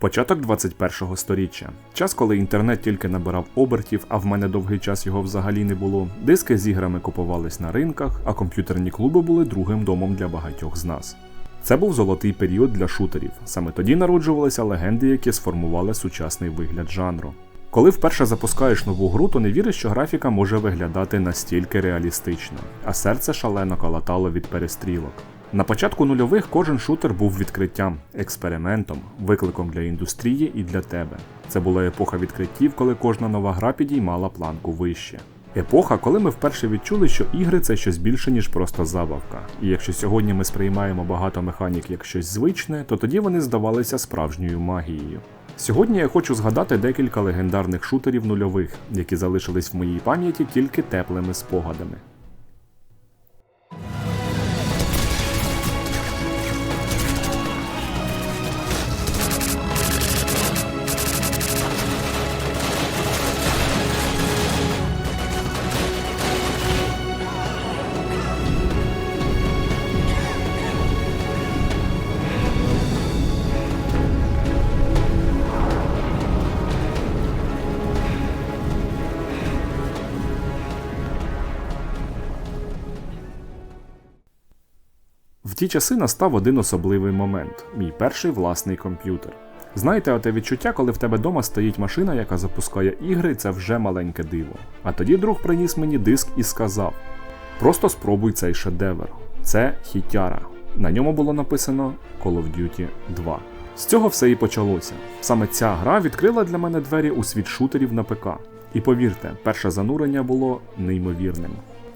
Початок 21-го сторіччя. Час, коли інтернет тільки набирав обертів, а в мене довгий час його взагалі не було. Диски з іграми купувались на ринках, а комп'ютерні клуби були другим домом для багатьох з нас. Це був золотий період для шутерів. Саме тоді народжувалися легенди, які сформували сучасний вигляд жанру. Коли вперше запускаєш нову гру, то не віриш, що графіка може виглядати настільки реалістично, а серце шалено калатало від перестрілок. На початку нульових кожен шутер був відкриттям, експериментом, викликом для індустрії і для тебе. Це була епоха відкриттів, коли кожна нова гра підіймала планку вище. Епоха, коли ми вперше відчули, що ігри це щось більше, ніж просто забавка. І якщо сьогодні ми сприймаємо багато механік як щось звичне, то тоді вони здавалися справжньою магією. Сьогодні я хочу згадати декілька легендарних шутерів нульових, які залишились в моїй пам'яті тільки теплими спогадами. Ті часи настав один особливий момент мій перший власний комп'ютер. Знаєте, оте відчуття, коли в тебе вдома стоїть машина, яка запускає ігри, це вже маленьке диво. А тоді друг приніс мені диск і сказав: Просто спробуй цей шедевр. Це хітяра. На ньому було написано Call of Duty 2. З цього все і почалося. Саме ця гра відкрила для мене двері у світ шутерів на ПК. І повірте, перше занурення було неймовірним.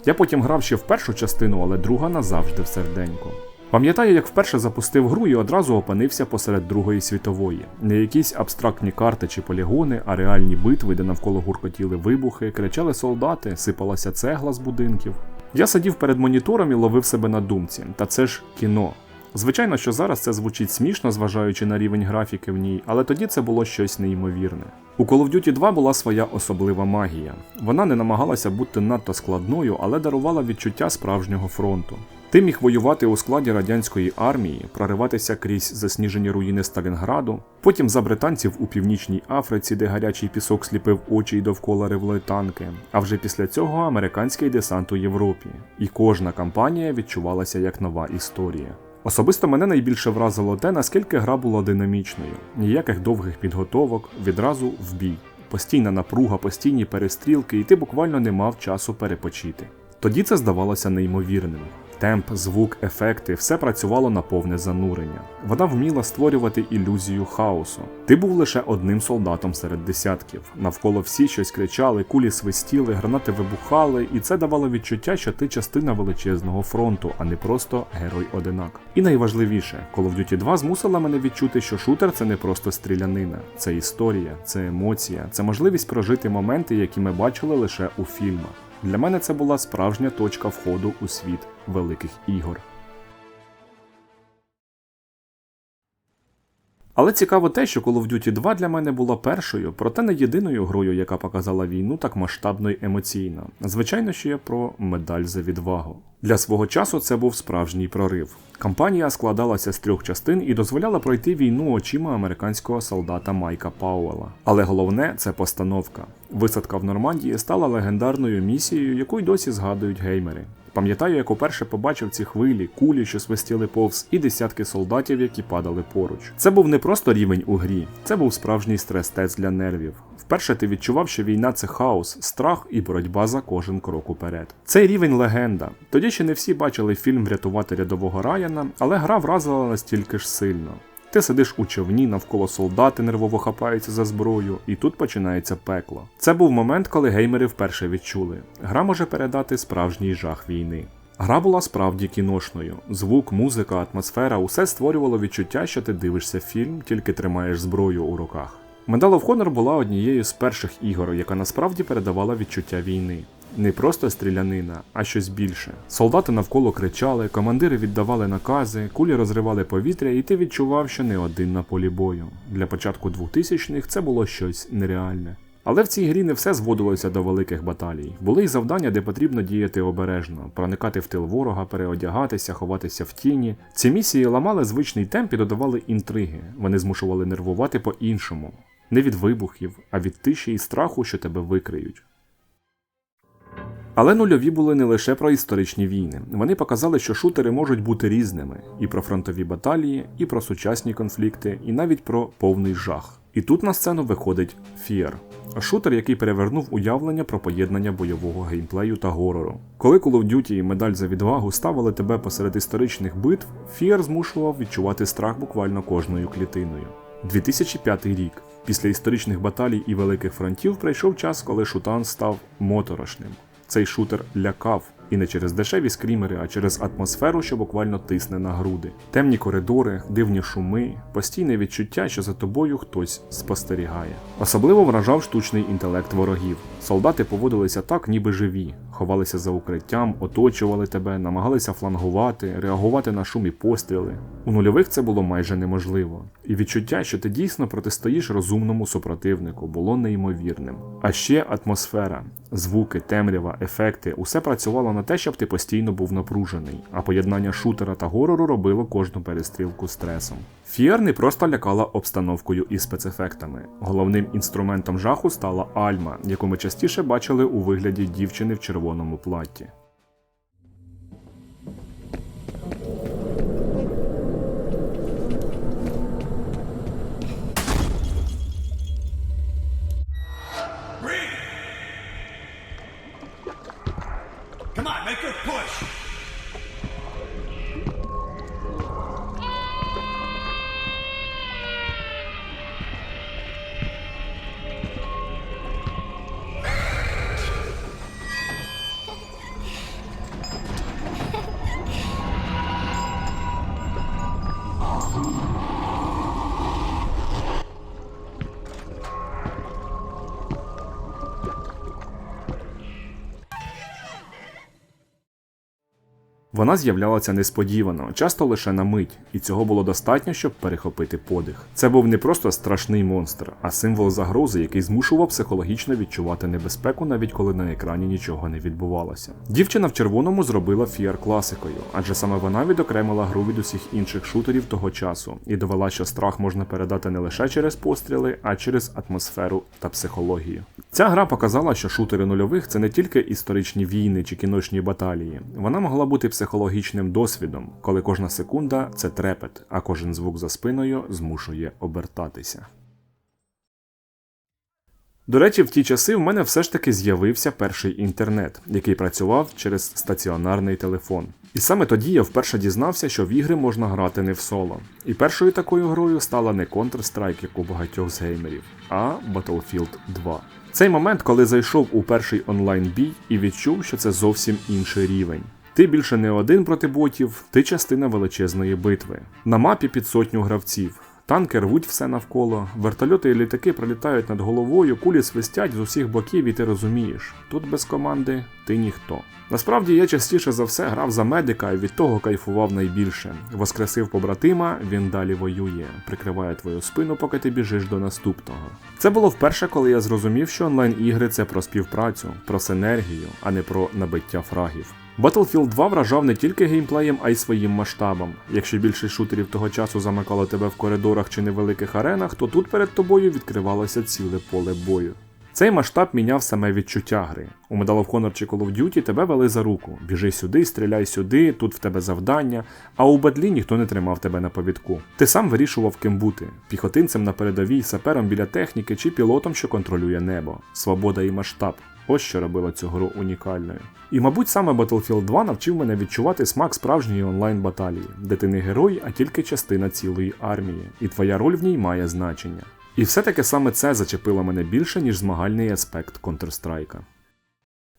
Я потім грав ще в першу частину, але друга назавжди в серденьку. Пам'ятаю, як вперше запустив гру і одразу опинився посеред Другої світової. Не якісь абстрактні карти чи полігони, а реальні битви, де навколо гуркотіли вибухи, кричали солдати, сипалася цегла з будинків. Я сидів перед монітором і ловив себе на думці, та це ж кіно. Звичайно, що зараз це звучить смішно, зважаючи на рівень графіки в ній, але тоді це було щось неймовірне. У Call of Duty 2 була своя особлива магія. Вона не намагалася бути надто складною, але дарувала відчуття справжнього фронту. Ти міг воювати у складі радянської армії, прориватися крізь засніжені руїни Сталінграду, потім за британців у північній Африці, де гарячий пісок сліпив очі й довкола ревли танки, а вже після цього американський десант у Європі. І кожна кампанія відчувалася як нова історія. Особисто мене найбільше вразило те, наскільки гра була динамічною, ніяких довгих підготовок, відразу в бій. Постійна напруга, постійні перестрілки, і ти буквально не мав часу перепочити. Тоді це здавалося неймовірним. Темп, звук, ефекти все працювало на повне занурення. Вона вміла створювати ілюзію хаосу. Ти був лише одним солдатом серед десятків. Навколо всі щось кричали, кулі свистіли, гранати вибухали, і це давало відчуття, що ти частина величезного фронту, а не просто герой-одинак. І найважливіше, Call of Duty 2 змусила мене відчути, що шутер це не просто стрілянина, це історія, це емоція, це можливість прожити моменти, які ми бачили лише у фільмах. Для мене це була справжня точка входу у світ великих ігор. Але цікаво те, що Call of Duty 2 для мене була першою, проте не єдиною грою, яка показала війну так масштабно й емоційно. Звичайно, що я про медаль за відвагу. Для свого часу це був справжній прорив. Кампанія складалася з трьох частин і дозволяла пройти війну очима американського солдата Майка Пауела. Але головне це постановка. Висадка в Нормандії стала легендарною місією, яку й досі згадують геймери. Пам'ятаю, як уперше побачив ці хвилі, кулі, що свистіли повз, і десятки солдатів, які падали поруч. Це був не просто рівень у грі, це був справжній стрес-тест для нервів. Вперше ти відчував, що війна це хаос, страх і боротьба за кожен крок уперед. Цей рівень легенда. Тоді ще не всі бачили фільм Врятувати рядового Раяна, але гра вразила настільки ж сильно. Ти сидиш у човні, навколо солдати нервово хапаються за зброю, і тут починається пекло. Це був момент, коли геймери вперше відчули. Гра може передати справжній жах війни. Гра була справді кіношною. Звук, музика, атмосфера усе створювало відчуття, що ти дивишся фільм, тільки тримаєш зброю у руках. Medal of Honor була однією з перших ігор, яка насправді передавала відчуття війни. Не просто стрілянина, а щось більше. Солдати навколо кричали, командири віддавали накази, кулі розривали повітря, і ти відчував, що не один на полі бою. Для початку 2000-х це було щось нереальне. Але в цій грі не все зводилося до великих баталій. Були й завдання, де потрібно діяти обережно, проникати в тил ворога, переодягатися, ховатися в тіні. Ці місії ламали звичний темп і додавали інтриги. Вони змушували нервувати по-іншому. Не від вибухів, а від тиші і страху, що тебе викриють. Але нульові були не лише про історичні війни. Вони показали, що шутери можуть бути різними: і про фронтові баталії, і про сучасні конфлікти, і навіть про повний жах. І тут на сцену виходить Fear. Шутер, який перевернув уявлення про поєднання бойового геймплею та горору. Коли Call of Duty і медаль за відвагу ставили тебе посеред історичних битв, Fear змушував відчувати страх буквально кожною клітиною. 2005 рік. Після історичних баталій і великих фронтів прийшов час, коли шутан став моторошним. Цей шутер лякав і не через дешеві скрімери, а через атмосферу, що буквально тисне на груди. Темні коридори, дивні шуми, постійне відчуття, що за тобою хтось спостерігає. Особливо вражав штучний інтелект ворогів. Солдати поводилися так, ніби живі, ховалися за укриттям, оточували тебе, намагалися флангувати, реагувати на шум і постріли. У нульових це було майже неможливо. І відчуття, що ти дійсно протистоїш розумному супротивнику, було неймовірним. А ще атмосфера, звуки, темрява, ефекти усе працювало на те, щоб ти постійно був напружений, а поєднання шутера та горору робило кожну перестрілку стресом. Фіар не просто лякала обстановкою і спецефектами. Головним інструментом жаху стала Альма, яку ми частіше бачили у вигляді дівчини в червоному платті. Вона з'являлася несподівано, часто лише на мить, і цього було достатньо, щоб перехопити подих. Це був не просто страшний монстр, а символ загрози, який змушував психологічно відчувати небезпеку, навіть коли на екрані нічого не відбувалося. Дівчина в червоному зробила фіар класикою, адже саме вона відокремила гру від усіх інших шутерів того часу і довела, що страх можна передати не лише через постріли, а через атмосферу та психологію. Ця гра показала, що шутери нульових це не тільки історичні війни чи кіношні баталії. Вона могла бути психологічним досвідом, коли кожна секунда це трепет, а кожен звук за спиною змушує обертатися. До речі, в ті часи в мене все ж таки з'явився перший інтернет, який працював через стаціонарний телефон. І саме тоді я вперше дізнався, що в ігри можна грати не в соло. І першою такою грою стала не Counter-Strike, як у багатьох з геймерів, а Battlefield 2. Цей момент, коли зайшов у перший онлайн бій і відчув, що це зовсім інший рівень. Ти більше не один проти ботів, ти частина величезної битви. На мапі під сотню гравців. Танки рвуть все навколо, вертольоти і літаки пролітають над головою, кулі свистять з усіх боків, і ти розумієш, тут без команди ти ніхто. Насправді я частіше за все грав за медика і від того кайфував найбільше. Воскресив побратима, він далі воює, прикриває твою спину, поки ти біжиш до наступного. Це було вперше, коли я зрозумів, що онлайн-ігри це про співпрацю, про синергію, а не про набиття фрагів. Battlefield 2 вражав не тільки геймплеєм, а й своїм масштабом. Якщо більшість шутерів того часу замикало тебе в коридорах чи невеликих аренах, то тут перед тобою відкривалося ціле поле бою. Цей масштаб міняв саме відчуття гри. У Medal of Honor чи Call of Duty тебе вели за руку. Біжи сюди, стріляй сюди, тут в тебе завдання, а у Бадлі ніхто не тримав тебе на повідку. Ти сам вирішував ким бути піхотинцем на передовій, сапером біля техніки чи пілотом, що контролює небо. Свобода і масштаб. Ось що робило цю гру унікальною. І, мабуть, саме Battlefield 2 навчив мене відчувати смак справжньої онлайн-баталії, де ти не герой, а тільки частина цілої армії, і твоя роль в ній має значення. І все-таки саме це зачепило мене більше, ніж змагальний аспект Counter-Strike.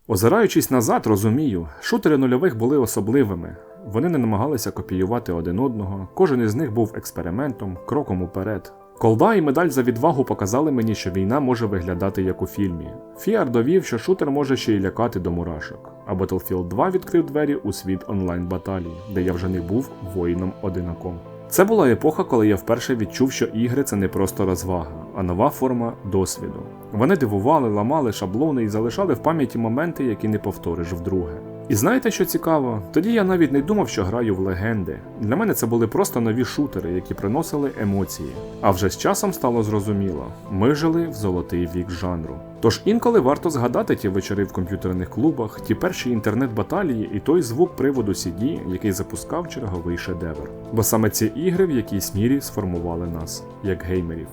Озираючись назад, розумію, шутери нульових були особливими. Вони не намагалися копіювати один одного, кожен із них був експериментом, кроком уперед. Колда і медаль за відвагу показали мені, що війна може виглядати як у фільмі. Фіар довів, що шутер може ще й лякати до мурашок, а Battlefield 2 відкрив двері у світ онлайн баталій, де я вже не був воїном одинаком. Це була епоха, коли я вперше відчув, що ігри це не просто розвага, а нова форма досвіду. Вони дивували, ламали шаблони і залишали в пам'яті моменти, які не повториш вдруге. І знаєте, що цікаво? Тоді я навіть не думав, що граю в легенди. Для мене це були просто нові шутери, які приносили емоції. А вже з часом стало зрозуміло, ми жили в золотий вік жанру. Тож інколи варто згадати ті вечори в комп'ютерних клубах, ті перші інтернет-баталії і той звук приводу CD, який запускав черговий шедевр. Бо саме ці ігри в якійсь мірі сформували нас як геймерів.